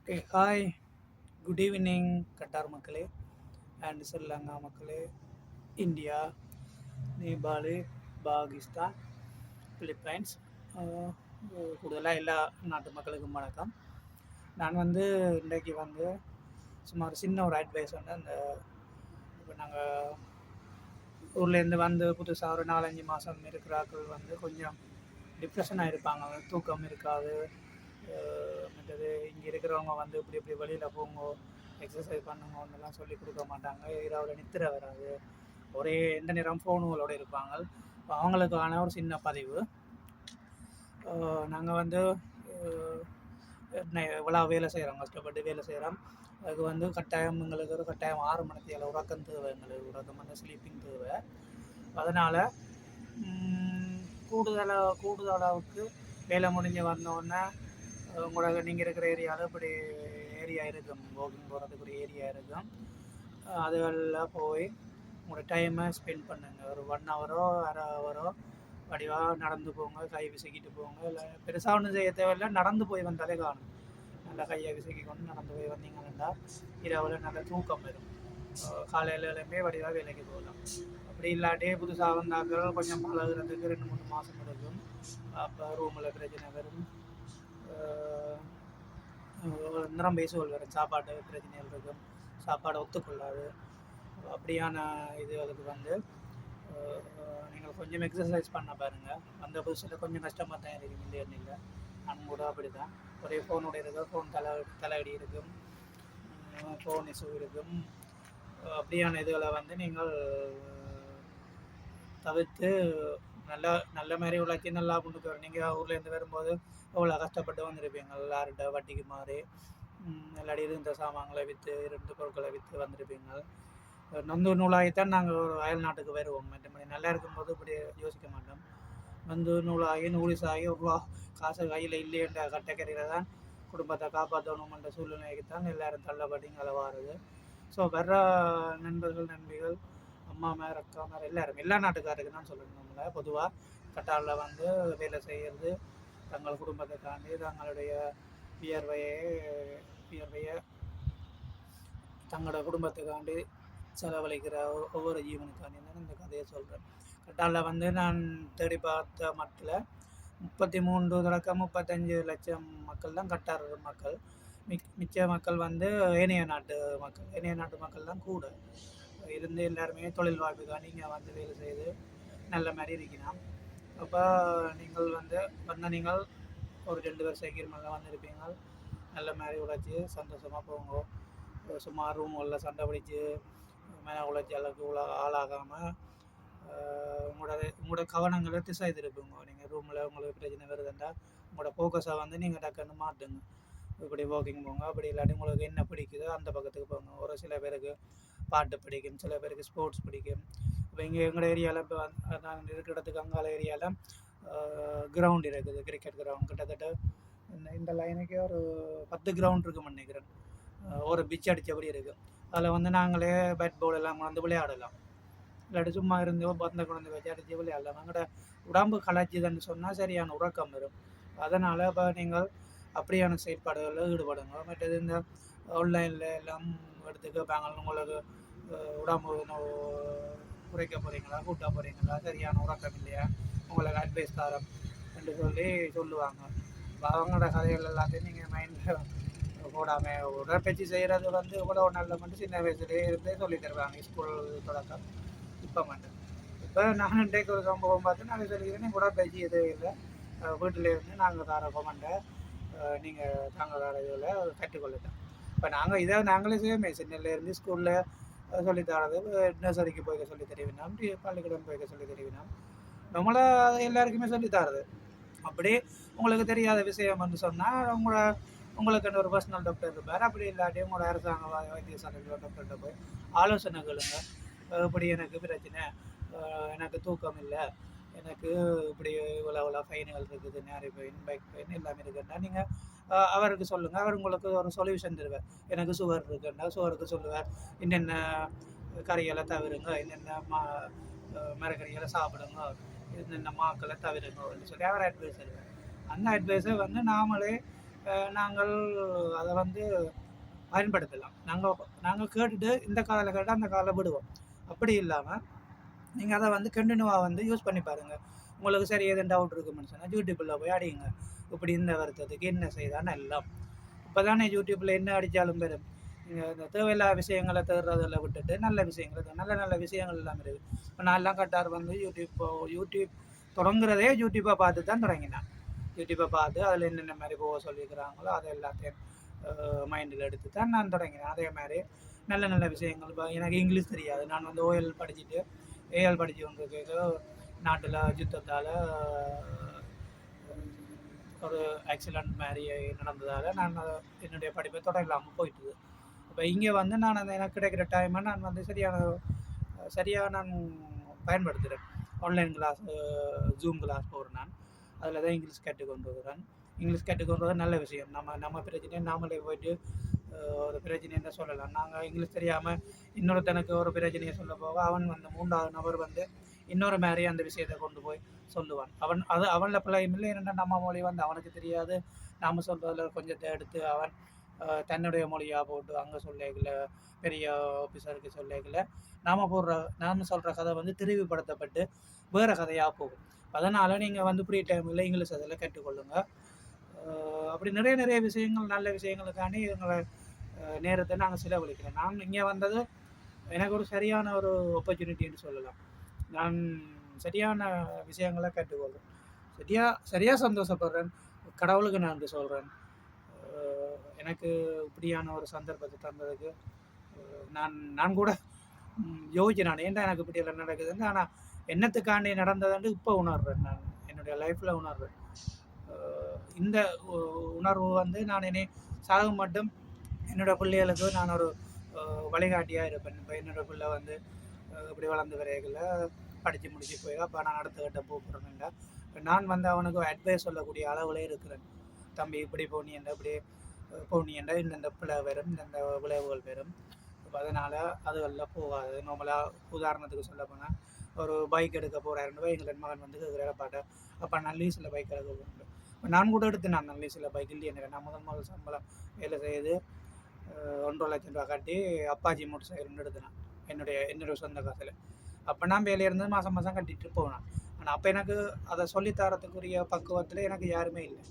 Okay hi good evening Qatar மக்களே. And Sri Lanka மக்களே. India Nepal Pakistan Philippines கூடுதலாக எல்லா நாட்டு மக்களுக்கும் வணக்கம். நான் வந்து இன்றைக்கு வந்து சுமார் சின்ன ஒரு அட்வைஸ் வந்து அந்த இப்போ நாங்கள் ஊர்லேருந்து வந்து புதுசாக ஒரு நாலஞ்சு மாதம் இருக்கிறாக்கள் வந்து கொஞ்சம் டிப்ரெஷனாக இருப்பாங்க தூக்கம் இருக்காது. மற்றது இங்கே இருக்கிறவங்க வந்து இப்படி இப்படி வெளியில் போங்க எக்ஸசைஸ் பண்ணுங்கன்னெல்லாம் சொல்லி கொடுக்க மாட்டாங்க. இரவில் நித்திர வராது. ஒரே எந்த நேரம் ஃபோனுகளோடு இருப்பாங்க. இப்போ அவங்களுக்கான ஒரு சின்ன பதிவு. நாங்கள் வந்து இவ்வளோ எவ்வளோ வேலை செய்கிறோம் கஷ்டப்பட்டு வேலை செய்கிறோம் அதுக்கு வந்து கட்டாயம் எங்களுக்கு ஒரு கட்டாயம் ஆறு மணிக்கு உறக்கம் தேவை எங்களுக்கு. உறக்கம் வந்து ஸ்லீப்பிங் தேவை. அதனால் கூடுதலாக கூடுதலாவுக்கு வேலை முடிஞ்சு வந்தோடனே உங்களோட நீங்கள் இருக்கிற ஏரியாவில் இப்படி ஏரியா இருக்கும். வாக்கிங் போகிறதுக்கு ஒரு ஏரியா இருக்கும். அதுகளில் போய் உங்களோட டைமை ஸ்பெண்ட் பண்ணுங்கள் ஒரு ஒன் ஹவரோ அரை ஹவரோ வடிவாக நடந்து போங்க கை விசக்கிட்டு போங்க. இல்லை பெருசாக ஒன்றும் செய்ய தேவையில்லை. நடந்து போய் வந்தாலே காணும். நல்லா கையை விசக்கி கொண்டு நடந்து போய் வந்தீங்கன்னா இரவில் நல்ல தூக்கம் வரும். காலையில் எழும்பி வடிவாக வேலைக்கு போகலாம். அப்படி இல்லாட்டி புதுசாக வந்தாக்கள் கொஞ்சம் பழகுறதுக்கு ரெண்டு மூணு மாதம் எடுக்கும். அப்போ ரூமில் பிரச்சனை வரும். நிறம் பேசுவல் வரும் சாப்பாட்டு பிரச்சனைகள் இருக்கும். சாப்பாடு ஒத்துக்கொள்ளாது. அப்படியான இதுகளுக்கு வந்து நீங்கள் கொஞ்சம் எக்ஸசைஸ் பண்ண பாருங்கள் வந்த புதுசில் கொஞ்சம் கஷ்டமாக தான் இருக்கும் இல்லைன்னு இல்லை நான் கூட அப்படி தான் ஒரே ஃபோனோட இருக்கும். ஃபோன் தலை தலையடி இருக்கும். ஃபோன் இஷ்யூ இருக்கும். அப்படியான இதுகளை வந்து நீங்கள் தவிர்த்து நல்ல நல்ல மாதிரி உழைச்சி நல்லா கொண்டு வரும் நீங்கள் ஊர்லேருந்து வரும்போது அவ்வளோ கஷ்டப்பட்டு வந்திருப்பீங்க. எல்லார்கிட்ட வட்டிக்கு மாறி ம், இருந்த சாமான்களை விற்று இருந்த பொருட்களை விற்று வந்திருப்பீங்க. நொந்து நூலாகித்தான் நாங்கள் ஒரு அயல் நாட்டுக்கு வருவோம். மற்றபடி நல்லா இருக்கும்போது இப்படி யோசிக்க மாட்டோம். நொந்து நூலாகி நூலிசாகி ரூபா காசு கையில் இல்லையென்ற கட்டக்கரையில் தான் குடும்பத்தை காப்பாற்றணுமென்ற சூழ்நிலைக்கு தான் எல்லாரும் தள்ளப்பட்டு இங்கே வாருது. ஸோ வர்ற நண்பர்கள் நண்பிகள் அம்மா மேர் அக்கா மேர் எல்லாரும் எல்லா நாட்டுக்காருக்கு தான் சொல்லணும் நம்மள. பொதுவாக கட்டாரில் வந்து வேலை செய்கிறது தங்கள் குடும்பத்தை தாண்டி தங்களுடைய வியர்வையை வியர்வையை தங்களோட குடும்பத்துக்காண்டி செலவழிக்கிற ஒவ்வொரு ஜீவனுக்காண்டி தான் இந்த கதையை சொல்கிறேன் கட்டாரில் வந்து நான் தேடி பார்த்த மட்டில் முப்பத்தி மூன்று தொடக்கம் முப்பத்தஞ்சு லட்சம் மக்கள் தான் கட்டார் மக்கள். மிக் மிச்ச மக்கள் வந்து ஏனைய நாட்டு மக்கள். ஏனைய நாட்டு மக்கள் தான் கூட. இருந்து எல்லாருமே தொழில் வாய்ப்புக்காக நீங்கள் வந்து வேலை செய்து நல்ல மாதிரி இருக்கலாம் அப்போ நீங்கள் வந்து வந்த நீங்கள் ஒரு ரெண்டு வருஷம் சீக்கிரமெல்லாம் வந்திருப்பீங்க. நல்ல மாதிரி உழைச்சி சந்தோஷமாக போங்க. சும்மா சும்மா உள்ள சண்டை பிடிச்சி மேலே உழைச்சி அளவுக்கு உள்ள ஆளாகாமல் உங்களோட உங்களோட கவனங்களை திசை திருப்புங்க. நீங்கள் ரூமில் உங்களுக்கு பிரச்சனை வருதுண்டா உங்களோட ஃபோக்கஸை வந்து நீங்கள் டக்குன்னு மாட்டுங்க இப்படி வாக்கிங் போங்க அப்படி இல்லாட்டி உங்களுக்கு என்ன பிடிக்குதோ அந்த பக்கத்துக்கு போங்க. ஒரு சில பேருக்கு பாட்டு பிடிக்கும் சில பேருக்கு ஸ்போர்ட்ஸ் பிடிக்கும். இப்போ இங்கே எங்களோட ஏரியாவில் இப்போ நாங்கள் இருக்கிற இடத்துக்கு அங்கால ஏரியாவில் கிரவுண்ட் இருக்குது கிரிக்கெட் கிரவுண்ட் கிட்டத்தட்ட இந்த இந்த லைனுக்கே ஒரு பத்து கிரவுண்ட் இருக்குன்னு நினைக்கிறேன். ஒரு பிச் அடித்தபடி இருக்குது அதில் வந்து நாங்களே பேட் பால் எல்லாம் கொண்டு விளையாடலாம். இல்லாட்டி சும்மா இருந்தோ பந்த குழந்தை வச்சு அடித்து விளையாடலாம். எங்களோட உடம்பு களைச்சிதுன்னு சொன்னால் சரியான உறக்கம் வரும். அதனால் இப்போ நீங்கள் அப்படியான செயற்பாடுகளில் ஈடுபடுங்க. மற்றது இந்த ஆன்லைனில் எல்லாம் எடுத்து கேட்பாங்க உங்களுக்கு உடம்பு நோ- குறைக்க போகிறீங்களா கூட்ட போகிறீங்களா சரியான உறக்கம் இல்லையா? உங்களுக்கு அட்வைஸ் தரோம் என்று சொல்லி சொல்லுவாங்க. அவங்களோட கதைகள் எல்லாத்தையும் நீங்கள் மைண்டில் போடாமல் உடற்பயிற்சி செய்கிறது வந்து இவ்வளோ நல்ல மட்டும் சின்ன வயசுலேயே இருந்தே சொல்லி தருவாங்க ஸ்கூல் தொடக்கம். இப்போ மட்டும். இப்போ நான் இன்றைக்கு ஒரு சம்பவம் பார்த்து நாங்கள் சொல்லிக்கிறேன் உடற்பயிற்சி எதுவும் இல்லை. வீட்டில் இருந்து நாங்கள் தர கொமண்டை நீங்கள் தாங்க தர இதில் கற்றுக்கொள்ளட்டோம் இப்போ நாங்கள் இதை நாங்களே செய்வோமே சென்னையிலேருந்து ஸ்கூலில் சொல்லித்தரது நர்சரிக்கு போய்க்க சொல்லி தெரிவினோம். பள்ளிக்கூடம் போய்க்க சொல்லி தெரிவினோம். நம்மளை எல்லாருக்குமே சொல்லித்தரது அப்படி உங்களுக்கு தெரியாத விஷயம் வந்து சொன்னால் உங்களை உங்களுக்கு ஒரு பர்சனல் டாக்டர் இருப்பார். அப்படி இல்லாட்டி உங்களோட அரசாங்க வைத்தியசாலைகளோட வைத்தியசாலைகளோ டாக்டர்கிட்ட போய் ஆலோசனை கேளுங்க. இப்படி எனக்கு பிரச்சனை எனக்கு தூக்கம் இல்லை எனக்கு இப்படி இவ்வளோ இவ்வளோ ஃபைன்கள் இருக்குது நேரி ஃபைன் பைக் ஃபைன் எல்லாமே இருக்குன்னா நீங்கள் அவருக்கு சொல்லுங்கள் அவர் உங்களுக்கு ஒரு சொல்யூஷன் தருவார். எனக்கு சுவர் இருக்குன்னா சுவருக்கு சொல்லுவார். என்னென்ன கறிகளை தவிருங்க என்னென்ன மா அஹ் மரக்கறிகளை சாப்பிடுங்க என்னென்ன மாக்களை தவிருங்க அப்படின்னு சொல்லி அவர் அட்வைஸ் தருவார். அந்த அட்வைஸை வந்து நாமளே நாங்கள் அதை வந்து பயன்படுத்தலாம். நாங்கள் நாங்கள் கேட்டுட்டு இந்த காலையில் கேட்டால் அந்த காதில் விடுவோம். அப்படி இல்லாமல் நீங்கள் அதை வந்து கண்டினியூவாக வந்து யூஸ் பண்ணி பாருங்கள் உங்களுக்கு சரி எதுவும் டவுட் இருக்குன்னு சொன்னால் யூடியூப்பில் போய் அடிங்க இப்படி இந்த வருத்தத்துக்கு என்ன செய்தால் எல்லாம். இப்போ தானே யூடியூப்பில் என்ன அடித்தாலும் பெரும். நீங்கள் இந்த தேவையில்லாத விஷயங்களை தேடுறதில் விட்டுட்டு நல்ல விஷயங்கள் நல்ல நல்ல விஷயங்கள் எல்லாம் இருக்குது இப்போ நான் எல்லாம் கட்டார் வந்து யூடியூப் யூடியூப் தொடங்குறதே யூடியூப்பை பார்த்து தான் தொடங்கினேன். யூடியூப்பை பார்த்து அதில் என்னென்ன மாதிரி போக சொல்லியிருக்கிறாங்களோ அதை எல்லாத்தையும் மைண்டில் எடுத்து தான் நான் தொடங்கினேன். அதே மாதிரி நல்ல நல்ல விஷயங்கள் இப்போ எனக்கு இங்கிலீஷ் தெரியாது. நான் வந்து ஓஎல் படிச்சுட்டு ஏஎல் படித்து கொண்டிருக்க நாட்டில் யுத்தத்தால் ஒரு ஆக்சிடெண்ட் மாதிரி நடந்ததால் நான் என்னுடைய படிப்பை தொடரலாமல் போயிட்டுது. இப்போ இங்கே வந்து நான் அந்த எனக்கு கிடைக்கிற டைமை நான் வந்து சரியான சரியாக நான் பயன்படுத்துகிறேன் ஆன்லைன் கிளாஸ் ஜூம் கிளாஸ் போகிறேன் நான். அதில் தான் இங்கிலீஷ் கற்றுக்கொண்டு வருகிறேன் இங்கிலீஷ் கற்றுக்கொண்டு நல்ல விஷயம். நம்ம நம்ம பிரச்சனையை நாமளே போயிட்டு ஒரு பிரச்சனைன்னு சொல்லலாம். நாங்கள் இங்கிலீஷ் தெரியாமல் இன்னொருத்தனுக்கு ஒரு பிரச்சனையை சொல்ல போக அவன் வந்து மூன்றாவது நபர் வந்து இன்னொரு மாதிரி அந்த விஷயத்தை கொண்டு போய் சொல்லுவான். அவன் அது அவனில் பிள்ளையும் இல்லை. என்னென்ன நம்ம மொழி வந்து அவனுக்கு தெரியாது. நாம் சொல்கிறதுல கொஞ்சத்தை எடுத்து அவன் தன்னுடைய மொழியாக போட்டு அங்கே சொல்லிக்கல பெரிய ஆஃபீஸருக்கு சொல்லிக்கல நாம் போடுற நாம் சொல்கிற கதை வந்து திருவிப்படுத்தப்பட்டு வேறு கதையாக போகும். அதனால் நீங்கள் வந்து ஃப்ரீ டைமில் இங்கிலீஷ் அதில் கற்றுக்கொள்ளுங்க அப்படி நிறைய நிறைய விஷயங்கள் நல்ல விஷயங்களுக்காண்டி எங்களை நேரத்தை நாங்கள் செலவழிக்கிறோம் நான் இங்கே வந்தது எனக்கு ஒரு சரியான ஒரு ஆப்பர்ச்சுனிட்டின்னு சொல்லலாம். நான் சரியான விஷயங்களை கற்றுக்கொள்கிறேன் சரியா சரியாக சந்தோஷப்படுறேன். கடவுளுக்கு நன்றி சொல்கிறேன் எனக்கு இப்படியான ஒரு சந்தர்ப்பத்தை தந்ததுக்கு நான் நான் கூட ம், நான் ஏன்டா எனக்கு இப்படி எல்லாம் நடக்குதுன்னு. ஆனால் என்னத்துக்காண்டி நடந்ததுன்னு இப்போ உணர்றேன் நான். என்னுடைய லைஃப்பில் உணர்றேன். இந்த உ- உணர்வு வந்து நான் என்னை சாகும் மட்டும் என்னோட பிள்ளைகளுக்கு நான் ஒரு வழிகாட்டியாக இருப்பேன். இப்போ என்னோடய பிள்ளை வந்து இப்படி வளர்ந்து வரைகளை படித்து முடிச்சு போய் அப்போ நான் அடுத்த கட்ட போகிறேன்டா நான் வந்து அவனுக்கு அட்வைஸ் சொல்லக்கூடிய அளவில் இருக்கிறேன். தம்பி இப்படி போனியண்டா இப்படி அஹ், போனியண்டா இந்தந்த பிள்ளை வரும் இந்தந்த விளைவுகள் வரும். அதனால் அதுவெல்லாம் போகாது. நார்மலாக உதாரணத்துக்கு சொல்ல போனால் ஒரு பைக் எடுக்க போகிறாருன்னு எங்கள் மகன் வந்து கேட்குறாரு பாட்டை அப்போ நல்லி சில பைக் எடுக்க போகணும் இப்போ நான் கூட எடுத்து நான் லீஸில் பைக் இல்லையே எனக்கு நான் முதல் முதல் சம்பளம் வேலை செய்து ஒன்றரை லட்சம் ரூபா கட்டி அப்பாஜி மோட்டர் சைக்கிள் எடுத்தேன். என்னுடைய என்னுடைய சொந்த காசில். அப்போ நான் வேலையிருந்து மாதம் மாதம் கட்டிட்டு போனேன். ஆனால் அப்போ எனக்கு அதை சொல்லித்தரத்துக்குரிய பக்குவத்தில் எனக்கு யாருமே இல்லை.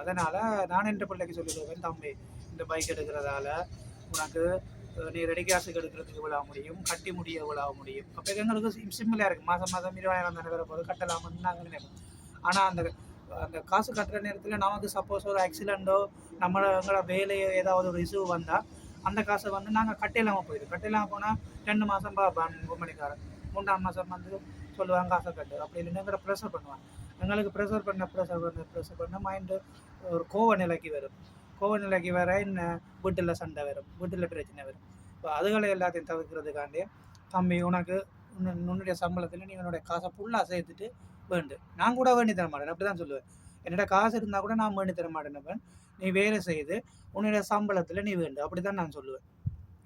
அதனால் நான் என்ற பிள்ளைக்கு சொல்லி கொடுப்பேன் தம்பி இந்த பைக் எடுக்கிறதால உனக்கு நீ ரெடி காசுக்கு எடுக்கிறதுக்கு விழா முடியும் கட்டி முடிய விழா முடியும். அப்போ எங்களுக்கு சிம்பிளாக இருக்குது மாதம் மாதம் இருபதாயிரம் தானே வர போது கட்டலாமுன்னு நாங்கள் நினைப்போம். ஆனால் அந்த அந்த காசு கட்டுற நேரத்தில் நமக்கு சப்போஸ் ஒரு ஆக்சிடெண்ட்டோ நம்மளோட வேலையோ ஏதாவது ஒரு இஷ்யூ வந்தால் அந்த காசை வந்து நாங்கள் கட்டிலாமல் போயிடும். கட்டையில்லாமல் போனால் ரெண்டு மாதம் பார்ப்பான் கும்பலிக்காரன். மூன்றாம் மாதம் வந்து சொல்லுவாங்க காசை கட்டு. அப்படி இல்லைன்னா எங்களை ப்ரெஷர் பண்ணுவாங்க. எங்களுக்கு ப்ரெஷர் பண்ண ப்ரெஷர் பண்ண ப்ரெஷர் பண்ண மைண்டு ஒரு கோவ நிலைக்கு வரும். கோவ நிலைக்கு வர என்ன? வீட்டில் சண்டை வரும். வீட்டில் பிரச்சனை வரும். இப்போ அதுகளை எல்லாத்தையும் தவிர்க்கிறதுக்காண்டி தம்பி உனக்கு உன்னுடைய சம்பளத்தில் நீ உன்னுடைய காசை ஃபுல்லாக சேர்த்துட்டு வேண்டு நான் கூட வேண்டி தர மாட்டேன். அப்படி தான் சொல்லுவேன். என்னோட காசு இருந்தால் கூட நான் வேண்டி தர மாட்டேன் நீ வேலை செய்து உன்னோட சம்பளத்தில் நீ வேண்டு. அப்படி தான் நான் சொல்லுவேன்.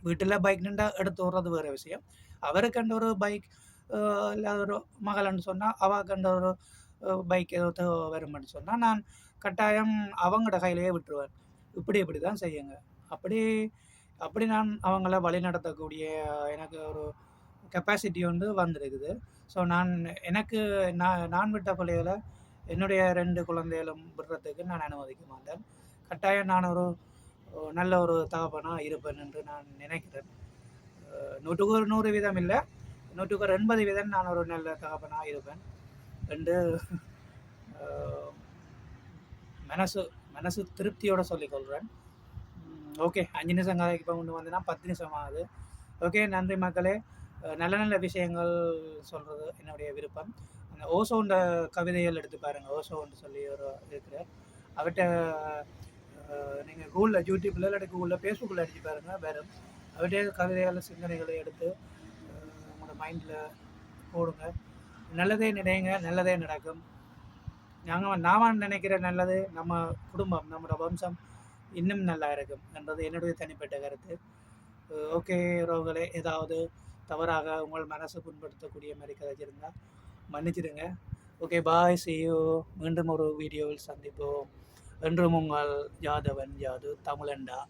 வீட்டில் பைக் நின்றா எடுத்து விடுறது வேறு விஷயம். அவருக்கண்ட ஒரு பைக் இல்லாத ஒரு மகள்னு சொன்னால் அவ கண்ட ஒரு பைக் ஏதோ தேவை வரும்னு சொன்னால் நான் கட்டாயம் அவங்களோட கையிலேயே விட்டுருவேன். இப்படி இப்படி தான் செய்யுங்க. அப்படி அப்படி நான் அவங்கள வழி நடத்தக்கூடிய எனக்கு ஒரு கெப்பாசிட்டி வந்து வந்திருக்குது. ஸோ நான் எனக்கு நான் நான் விட்ட பள்ளியில் என்னுடைய ரெண்டு குழந்தைகளும் விடுறதுக்கு நான் அனுமதிக்க மாட்டேன். கட்டாயம் நான் ஒரு நல்ல ஒரு தகப்பனாக இருப்பேன் என்று நான் நினைக்கிறேன். நூற்றுக்கு ஒரு நூறு வீதம் இல்லை நூற்றுக்கு ஒரு எண்பது வீதம் நான் ஒரு நல்ல தகப்பனாக இருப்பேன் ரெண்டு மனசு மனசு திருப்தியோடு சொல்லிக்கொள்கிறேன் ஓகே. அஞ்சு நிமிஷம் கதைக்கு இப்போ கொண்டு வந்தேன்னா பத்து நிமிஷம் ஆகுது. ஓகே. நன்றி மக்களே. நல்ல நல்ல விஷயங்கள் சொல்கிறது என்னுடைய விருப்பம். அந்த ஓசோண்ட கவிதைகள் எடுத்து பாருங்கள் ஓசோன்னு சொல்லி ஒரு இருக்கிறார். அவர்கிட்ட நீங்கள் கூகுளில் யூடியூப்பில் இல்லாட்டி கூகுளில் ஃபேஸ்புக்கில் அடிச்சு பாருங்கள் வெறும். அவர்கிட்ட கவிதைகள் சிந்தனைகளை எடுத்து உங்களோட மைண்டில் போடுங்க. நல்லதே நினைங்க நல்லதே நடக்கும். நாங்கள் நாம நினைக்கிற நல்லது நம்ம குடும்பம் நம்மளோட வம்சம் இன்னும் நல்லா இருக்கும் என்பது என்னுடைய தனிப்பட்ட கருத்து. ஓகே ரோகலே ஏதாவது தவறாக உங்கள் மனசு புண்படுத்தக்கூடிய மாதிரி கதைச்சிருந்தால் மன்னிச்சிடுங்க. ஓகே பாய் see மீண்டும் ஒரு வீடியோவில் சந்திப்போம். என்றும் உங்கள் ஜாதவன் ஜாது தமிழண்டா.